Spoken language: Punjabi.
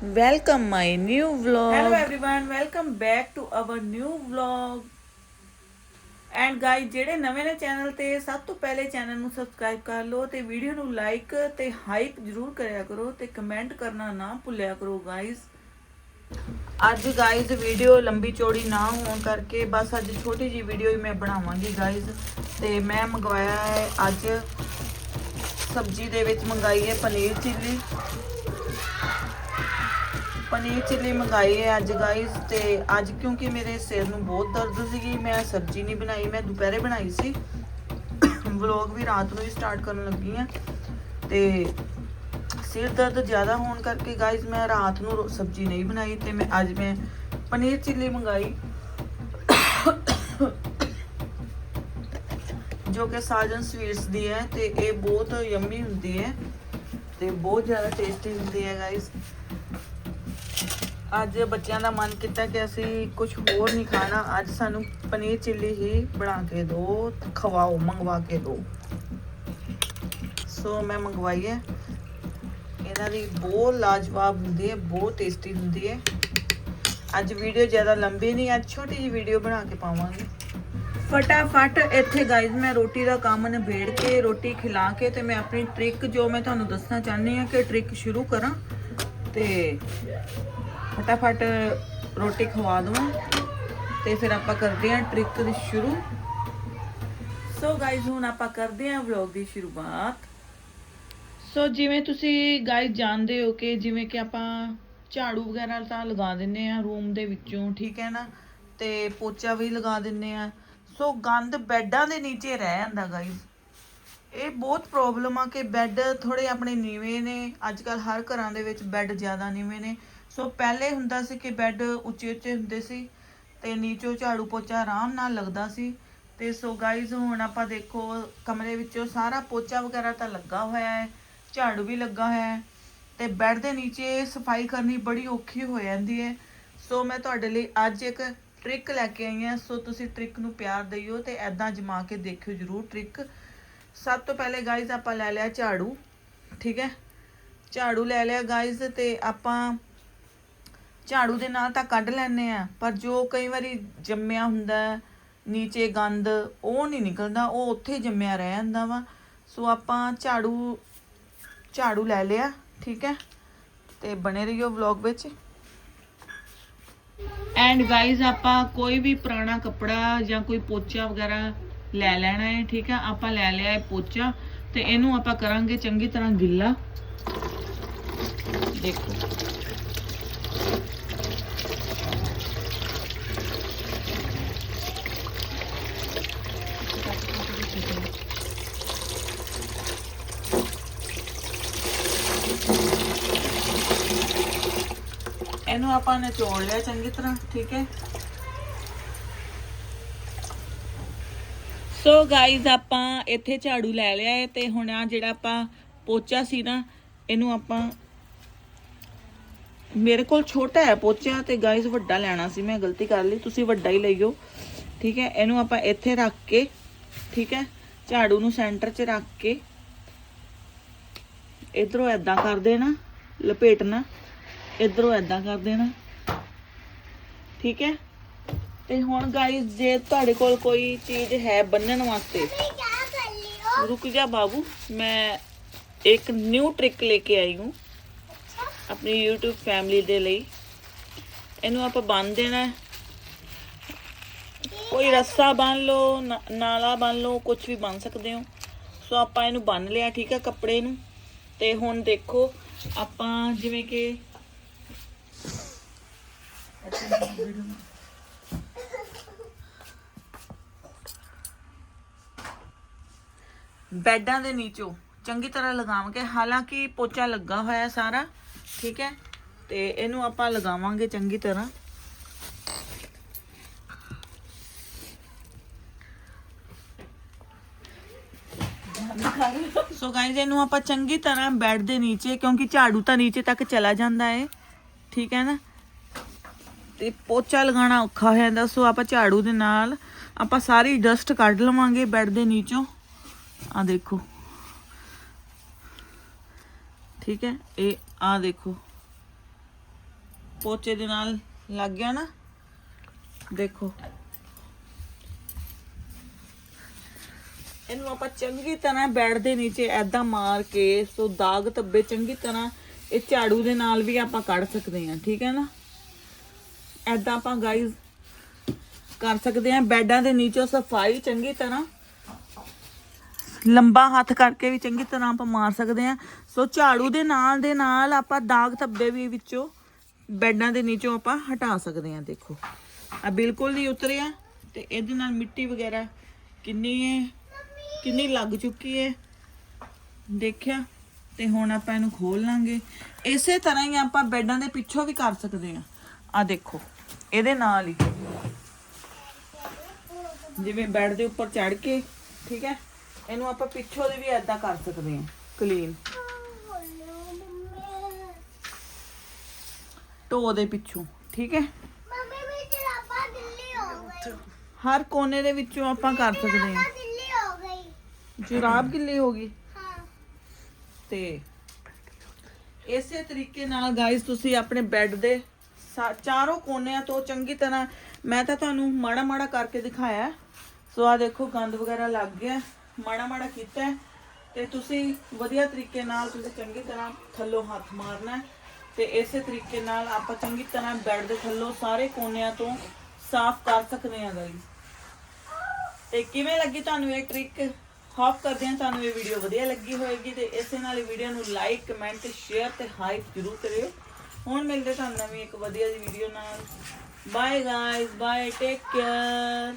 welcome my new vlog. Hello everyone, welcome back to our new vlog. And guys ਜਿਹੜੇ ਨਵੇਂ ਨੇ ਚੈਨਲ ਤੇ ਸਭ ਤੋਂ ਪਹਿਲੇ ਚੈਨਲ ਨੂੰ ਸਬਸਕ੍ਰਾਈਬ ਕਰ ਲਓ ਤੇ ਵੀਡੀਓ ਨੂੰ ਲਾਈਕ ਤੇ ਹਾਈਪ ਜ਼ਰੂਰ ਕਰਿਆ ਕਰੋ ਤੇ ਕਮੈਂਟ ਕਰਨਾ ਨਾ ਭੁੱਲਿਆ ਕਰੋ ਗਾਇਸ ਅੱਜ ਗਾਇਸ ਵੀਡੀਓ ਲੰਬੀ ਚੌੜੀ ਨਾ ਹੋਣ ਕਰਕੇ ਬਸ ਅੱਜ ਛੋਟੀ ਜੀ ਵੀਡੀਓ ਹੀ ਮੈਂ ਬਣਾਵਾਂਗੀ ਗਾਇਸ ਤੇ ਮੈਂ ਮੰਗਵਾਇਆ ਹੈ ਅੱਜ ਸਬਜ਼ੀ ਦੇ ਵਿੱਚ ਮੰਗਾਈ ਹੈ ਪਨੀਰ ਚਿੱਲੀ ਪਨੀਰ ਚਿੱਲੀ ਮੰਗਾਈ ਹੈ ਅੱਜ ਗਾਇਸ ਤੇ ਅੱਜ ਕਿਉਂਕਿ ਮੇਰੇ ਸਿਰ ਨੂੰ ਬਹੁਤ ਦਰਦ ਸੀਗੀ, ਮੈਂ ਸਬਜ਼ੀ ਨਹੀਂ ਬਣਾਈ, ਮੈਂ ਦੁਪਹਿਰੇ ਬਣਾਈ ਸੀ। ਵਲੌਗ ਵੀ ਰਾਤ ਨੂੰ ਹੀ ਸਟਾਰਟ ਕਰਨ ਲੱਗੀ ਆ ਤੇ ਸਿਰ ਦਰਦ ਜ਼ਿਆਦਾ ਹੋਣ ਕਰਕੇ ਗਾਇਸ ਮੈਂ ਰਾਤ ਨੂੰ ਸਬਜ਼ੀ ਨਹੀਂ ਬਣਾਈ ਤੇ ਮੈਂ ਅੱਜ ਮੈਂ ਪਨੀਰ ਚਿੱਲੀ ਮੰਗਾਈ। ਜੋ ਕਿ ਸਾਜਨ ਸਵੀਟਸ ਦੀ ਹੈ ਤੇ ਇਹ ਬਹੁਤ ਯੰਮੀ ਹੁੰਦੀ ਹੈ ਤੇ ਬਹੁਤ ਜ਼ਿਆਦਾ ਟੇਸਟੀ ਹੁੰਦੀ ਹੈ ਗਾਇਸ ਅੱਜ ਬੱਚਿਆਂ ਦਾ ਮਨ ਕੀਤਾ ਕਿ ਅਸੀਂ ਕੁਝ ਹੋਰ ਨਹੀਂ ਖਾਣਾ। ਅੱਜ ਸਾਨੂੰ ਪਨੀਰ ਚਿੱਲੀ ਹੀ ਬਣਾ ਕੇ ਦਿਓ ਖਵਾਓ, ਮੰਗਵਾ ਕੇ ਦਿਓ ਸੋ ਮੈਂ ਮੰਗਵਾਈ ਹੈ। ਇਹਨਾਂ ਦੀ ਬਹੁਤ ਲਾਜਵਾਬ ਹੁੰਦੀ ਹੈ, ਬਹੁਤ ਟੇਸਟੀ ਹੁੰਦੀ ਹੈ। ਅੱਜ ਵੀਡੀਓ ਜ਼ਿਆਦਾ ਲੰਬੀ ਨਹੀਂ, ਅੱਜ ਛੋਟੀ ਜਿਹੀ ਵੀਡੀਓ ਬਣਾ ਕੇ ਪਾਵਾਂਗੀ। ਫਟਾਫਟ ਇੱਥੇ ਗਾਇਜ਼ ਮੈਂ ਰੋਟੀ ਦਾ ਕੰਮ ਨਿਬੇੜ ਕੇ, ਰੋਟੀ ਖਿਲਾ ਕੇ ਤੇ ਮੈਂ ਆਪਣੀ ਟ੍ਰਿਕ ਜੋ ਮੈਂ ਤੁਹਾਨੂੰ ਦੱਸਣਾ ਚਾਹੁੰਦੀ ਹਾਂ ਕਿ ਟ੍ਰਿਕ ਸ਼ੁਰੂ ਕਰਾਂ। ਤੇ ਫਟਾਫਟ ਰੋਟੀ ਖਵਾ ਦਵਾਂ ਤੇ ਫਿਰ ਆਪਾਂ ਕਰਦੇ ਹਾਂ ਟ੍ਰਿਕ ਦੀ ਸ਼ੁਰੂ। ਸੋ ਗਾਇਜ਼ ਹੁਣ ਆਪਾਂ ਕਰਦੇ ਹਾਂ ਵਲੌਗ ਦੀ ਸ਼ੁਰੂਆਤ। ਸੋ ਜਿਵੇਂ ਤੁਸੀਂ ਗਾਇਜ਼ ਜਾਣਦੇ ਹੋ ਕਿ ਜਿਵੇਂ ਕਿ ਆਪਾਂ ਝਾੜੂ ਵਗੈਰਾ ਤਾਂ ਲਗਾ ਦਿੰਨੇ ਆ ਰੂਮ ਦੇ ਵਿੱਚੋਂ, ਠੀਕ ਹੈ ਨਾ? ਤੇ ਪੋਚਾ ਵੀ ਲਗਾ ਦਿੰਨੇ ਆ ਸੋ ਗੰਦ ਬੈੱਡਾਂ ਦੇ ਨੀਚੇ ਰਹਿ ਜਾਂਦਾ ਗਾਇਜ਼ ਇਹ ਬਹੁਤ ਪ੍ਰੋਬਲਮ ਆ ਕਿ ਬੈੱਡ ਥੋੜੇ ਆਪਣੇ ਨੀਵੇਂ ਨੇ ਅੱਜ ਕੱਲ ਹਰ ਘਰਾਂ ਦੇ ਵਿੱਚ ਬੈੱਡ ਜ਼ਿਆਦਾ ਨੀਵੇਂ ਨੇ। ਸੋ ਪਹਿਲੇ ਹੁੰਦਾ ਸੀ ਕਿ ਬੈੱਡ ਉੱਚੇ ਉੱਚੇ ਹੁੰਦੇ ਸੀ ਤੇ ਨੀਚੋਂ ਝਾੜੂ ਪੋਚਾ ਆਰਾਮ ਨਾਲ ਲੱਗਦਾ ਸੀ। ਤੇ ਸੋ ਗਾਈਜ਼ ਹੁਣ ਆਪਾਂ ਦੇਖੋ, ਕਮਰੇ ਵਿੱਚੋਂ ਸਾਰਾ ਪੋਚਾ ਵਗੈਰਾ ਤਾਂ ਲੱਗਾ ਹੋਇਆ ਹੈ, ਝਾੜੂ ਵੀ ਲੱਗਾ ਹੋਇਆ ਹੈ ਤੇ ਬੈੱਡ ਦੇ ਨੀਚੇ ਸਫ਼ਾਈ ਕਰਨੀ ਬੜੀ ਔਖੀ ਹੋ ਜਾਂਦੀ ਹੈ। ਸੋ ਮੈਂ ਤੁਹਾਡੇ ਲਈ ਅੱਜ ਇੱਕ ਟ੍ਰਿਕ ਲੈ ਕੇ ਆਈ ਹਾਂ। ਸੋ ਤੁਸੀਂ ਟ੍ਰਿਕ ਨੂੰ ਪਿਆਰ ਦਿਓ ਤੇ ਐਦਾਂ ਜਮਾ ਕੇ ਦੇਖਿਓ ਜਰੂਰ ਟ੍ਰਿਕ ਸਭ ਤੋਂ ਪਹਿਲੇ ਗਾਇਜ਼ ਆਪਾਂ ਲੈ ਲਿਆ ਝਾੜੂ, ਠੀਕ ਹੈ? ਝਾੜੂ ਲੈ ਲਿਆ ਗਾਇਜ਼ ਤੇ ਆਪਾਂ ਝਾੜੂ ਦੇ ਨਾਲ ਤਾਂ ਕੱਢ ਲੈਨੇ ਆ ਪਰ ਜੋ ਕਈ ਵਾਰੀ ਜੰਮਿਆ ਹੁੰਦਾ, ਨੀਚੇ ਗੰਦ, ਉਹ ਨਹੀਂ ਨਿਕਲਦਾ, ਉਹ ਉੱਥੇ ਜੰਮਿਆ ਰਹਿ ਜਾਂਦਾ ਵਾ। ਸੋ ਆਪਾਂ ਝਾੜੂ ਝਾੜੂ ਲੈ ਲਿਆ, ਠੀਕ ਹੈ? ਤੇ ਬਣੇ ਰਹੀਓ ਵਲੌਗ ਵਿੱਚ। ਐਂਡ ਗਾਇਜ਼ ਆਪਾਂ ਕੋਈ ਵੀ ਪੁਰਾਣਾ ਕੱਪੜਾ ਜਾਂ ਕੋਈ ਪੋਚਾ ਵਗੈਰਾ ਲੈ ਲੈਣਾ ਹੈ, ਠੀਕ ਹੈ ਆਪਾਂ ਲੈ ਲਿਆ ਹੈ ਪੋਚਾ ਤੇ ਇਹਨੂੰ ਆਪਾਂ ਕਰਾਂਗੇ ਚੰਗੀ ਤਰ੍ਹਾਂ ਗਿੱਲਾ। ਦੇਖੋ। ਇਹਨੂੰ ਆਪਾਂ ਨਿਚੋੜ ਲਿਆ ਚੰਗੀ ਤਰ੍ਹਾਂ, ਠੀਕ ਹੈ? ਸੋ ਗਾਇਜ਼ ਆਪਾਂ ਇੱਥੇ ਝਾੜੂ ਲੈ ਲਿਆ ਹੈ ਤੇ ਹੁਣ ਆ ਜਿਹੜਾ ਆਪਾਂ ਪੋਚਾ ਸੀ ਨਾ, ਇਹਨੂੰ ਆਪਾਂ ਮੇਰੇ ਕੋਲ ਛੋਟਾ ਹੈ ਪੋਚਾ ਤੇ ਗਾਇਜ਼ ਵੱਡਾ ਲੈਣਾ ਸੀ, ਮੈਂ ਗਲਤੀ ਕਰ ਲਈ, ਤੁਸੀਂ ਵੱਡਾ ਹੀ ਲਈਓ। ਠੀਕ ਹੈ, ਇਹਨੂੰ ਆਪਾਂ ਇੱਥੇ ਰੱਖ ਕੇ, ਠੀਕ ਹੈ, ਝਾੜੂ ਨੂੰ ਸੈਂਟਰ 'ਚ ਰੱਖ ਕੇ ਇਧਰੋਂ ਐਦਾਂ ਕਰ ਦੇਣਾ, ਲਪੇਟਣਾ, ਇਧਰੋਂ ਐਦਾਂ ਕਰ ਦੇਣਾ। ਠੀਕ ਹੈ ਤੇ ਹੁਣ ਗਾਇਸ ਜੇ ਤੁਹਾਡੇ ਕੋਲ ਕੋਈ ਚੀਜ਼ ਹੈ ਬੰਨਣ ਵਾਸਤੇ, ਰੁਕ ਜਾ ਬਾਬੂ, ਮੈਂ ਇੱਕ ਨਿਊ ਟ੍ਰਿਕ ਲੈ ਕੇ ਆਈ ਹੂੰ। ਆਪਣੀ YouTube ਫੈਮਿਲੀ ਦੇ ਲਈ। ਇਹਨੂੰ ਆਪਾਂ ਬੰਨ ਦੇਣਾ ਕੋਈ ਰੱਸਾ ਬੰਨ ਲਓ, ਨਾ- ਨਾਲਾ ਬੰਨ ਲਓ ਕੁਝ ਵੀ ਬੰਨ ਸਕਦੇ ਹੋ। ਸੋ ਆਪਾਂ ਇਹਨੂੰ ਬੰਨ ਲਿਆ, ਠੀਕ ਹੈ ਕੱਪੜੇ ਨੂੰ। ਤੇ ਹੁਣ ਦੇਖੋ, ਆਪਾਂ ਜਿਵੇਂ ਕਿ ਬੈੱਡਾਂ ਦੇ ਨੀਚੋਂ ਚੰਗੀ ਤਰ੍ਹਾਂ ਲਗਾਵਾਂਗੇ ਹਾਲਾਂਕਿ ਪੋਚਾ ਲੱਗਾ ਹੋਇਆ ਸਾਰਾ, ਠੀਕ ਹੈ? ਤੇ ਇਹਨੂੰ ਆਪਾਂ ਲਗਾਵਾਂਗੇ ਚੰਗੀ ਤਰ੍ਹਾਂ। ਸੋ ਗਾਇਜ਼ ਇਹਨੂੰ ਆਪਾਂ ਚੰਗੀ ਤਰ੍ਹਾਂ ਬੈੱਡ ਦੇ ਨੀਚੇ, ਕਿਉਂਕਿ ਝਾੜੂ ਤਾਂ ਨੀਚੇ ਤੱਕ ਚਲਾ ਜਾਂਦਾ ਹੈ ਠੀਕ ਹੈ ਨਾ? ਤੇ ਪੋਚਾ ਲਗਾਉਣਾ ਔਖਾ ਹੋ ਜਾਂਦਾ, ਸੋ ਆਪਾਂ ਝਾੜੂ ਦੇ ਨਾਲ ਆਪਾਂ ਸਾਰੀ ਡਸਟ ਕੱਢ ਲਵਾਂਗੇ ਬੈੱਡ ਦੇ ਨੀਚੋਂ। ਆ ਦੇਖੋ। ਠੀਕ ਹੈ, ਇਹ ਆ ਦੇਖੋ। ਪੋਚੇ ਦੇ ਨਾਲ ਲੱਗ ਗਿਆ ਨਾ। ਦੇਖੋ। ਇਹਨੂੰ ਆਪਾਂ ਚੰਗੀ ਤਰ੍ਹਾਂ ਬੈੱਡ ਦੇ ਨੀਚੇ ਐਦਾਂ ਮਾਰ ਕੇ ਸੋ ਦਾਗ ਧੱਬੇ ਚੰਗੀ ਤਰ੍ਹਾਂ ਇਹ ਝਾੜੂ ਦੇ ਨਾਲ ਵੀ ਆਪਾਂ ਕੱਢ ਸਕਦੇ ਹਾਂ, ਠੀਕ ਹੈ ਨਾ? ਐਦਾਂ ਆਪਾਂ ਗਾਈਜ਼ ਕਰ ਸਕਦੇ ਹਾਂ, ਬੈੱਡਾਂ ਦੇ ਨੀਚੋਂ ਸਫ਼ਾਈ ਚੰਗੀ ਤਰ੍ਹਾਂ ਲੰਬਾ ਹੱਥ ਕਰਕੇ ਵੀ ਚੰਗੀ ਤਰ੍ਹਾਂ ਆਪਾਂ ਮਾਰ ਸਕਦੇ ਹਾਂ। ਸੋ ਝਾੜੂ ਦੇ ਨਾਲ ਦੇ ਨਾਲ ਆਪਾਂ ਦਾਗ ਧੱਬੇ ਵੀ ਵਿੱਚੋਂ ਬੈਡਾਂ ਦੇ ਨੀਚੋਂ ਆਪਾਂ ਹਟਾ ਸਕਦੇ ਹਾਂ, ਦੇਖੋ। ਆ ਬਿਲਕੁਲ ਨਹੀਂ ਉਤਰਿਆ ਤੇ ਇਹਦੇ ਨਾਲ ਮਿੱਟੀ ਵਗੈਰਾ ਕਿੰਨੀ ਹੈ, ਕਿੰਨੀ ਲੱਗ ਚੁੱਕੀ ਹੈ, ਦੇਖਿਆ? ਤੇ ਹੁਣ ਆਪਾਂ ਇਹਨੂੰ ਖੋਲ ਲਾਂਗੇ। ਇਸੇ ਤਰ੍ਹਾਂ ਹੀ ਆਪਾਂ ਬੈੱਡਾਂ ਦੇ ਪਿੱਛੋਂ ਵੀ ਕਰ ਸਕਦੇ ਹਾਂ। ਆ ਦੇਖੋ, ਇਹਦੇ ਨਾਲ ਹੀ। ਜਿਵੇਂ ਬੈੱਡ ਦੇ ਉੱਪਰ ਚੜ ਕੇ, ਠੀਕ ਹੈ? ਇਹਨੂੰ ਆਪਾਂ ਪਿੱਛੋਂ ਦੀ ਵੀ ਐਦਾਂ ਕਰ ਸਕਦੇ ਹਾਂ, ਕਲੀਨ। ਢੋ ਦੇ ਪਿੱਛੋਂ, ਠੀਕ ਹੈ? ਮੰਮੀ ਮੇਰੀ ਜਰਾਬਾ ਦਿੱਲੀ ਹੋ ਗਈ ਹਰ ਕੋਨੇ ਦੇ ਵਿੱਚੋਂ ਆਪਾਂ ਕਰ ਸਕਦੇ ਹਾਂ। ਦਿੱਲੀ ਹੋ ਗਈ ਜੁਰਾਬ ਗਿੱਲੀ ਹੋ ਗਈ। ਹਾਂ ਤੇ ਇਸੇ ਤਰੀਕੇ ਨਾਲ ਗਾਇਸ ਤੁਸੀਂ ਆਪਣੇ ਬੈੱਡ ਦੇ ਸਾ- ਚਾਰੋਂ ਕੋਨਿਆਂ ਤੋਂ ਚੰਗੀ ਤਰ੍ਹਾਂ, ਮੈਂ ਤਾਂ ਤੁਹਾਨੂੰ ਮਾੜਾ ਮਾੜਾ ਕਰਕੇ ਦਿਖਾਇਆ। ਸੋ ਆ ਦੇਖੋ, ਗੰਦ ਵਗੈਰਾ ਲੱਗ ਗਿਆ। ਮਾੜਾ ਮਾੜਾ ਕੀਤਾ ਹੈ ਤੇ ਤੁਸੀਂ ਵਧੀਆ ਤਰੀਕੇ ਨਾਲ ਤੁਸੀਂ ਚੰਗੀ ਤਰ੍ਹਾਂ ਥੱਲੋਂ ਹੱਥ ਮਾਰਨਾ ਹੈ ਤੇ ਇਸੇ ਤਰੀਕੇ ਨਾਲ ਆਪਾਂ ਚੰਗੀ ਤਰ੍ਹਾਂ ਬੈੱਡ ਦੇ ਥੱਲੋਂ ਸਾਰੇ ਕੋਨਿਆਂ ਤੋਂ ਸਾਫ਼ ਕਰ ਸਕਦੇ ਹਾਂ ਗਾਇਸ। ਤੇ ਕਿਵੇਂ ਲੱਗੀ ਤੁਹਾਨੂੰ ਇਹ ਟ੍ਰਿਕ ਹੋਪ ਕਰਦੇ ਹਾਂ ਤੁਹਾਨੂੰ ਇਹ ਵੀਡੀਓ ਵਧੀਆ ਲੱਗੀ ਹੋਵੇਗੀ ਤੇ ਇਸੇ ਨਾਲ ਹੀ ਵੀਡੀਓ ਨੂੰ ਲਾਈਕ ਕਮੈਂਟ ਸ਼ੇਅਰ ਤੇ ਹਾਈਪ ਜ਼ਰੂਰ ਕਰਿਓ। ਹੁਣ ਮਿਲਦੇ ਤੁਹਾਨੂੰ ਨਵੀਂ ਇੱਕ ਵਧੀਆ ਜਿਹੀ ਵੀਡੀਓ ਨਾਲ। Bye guys bye take care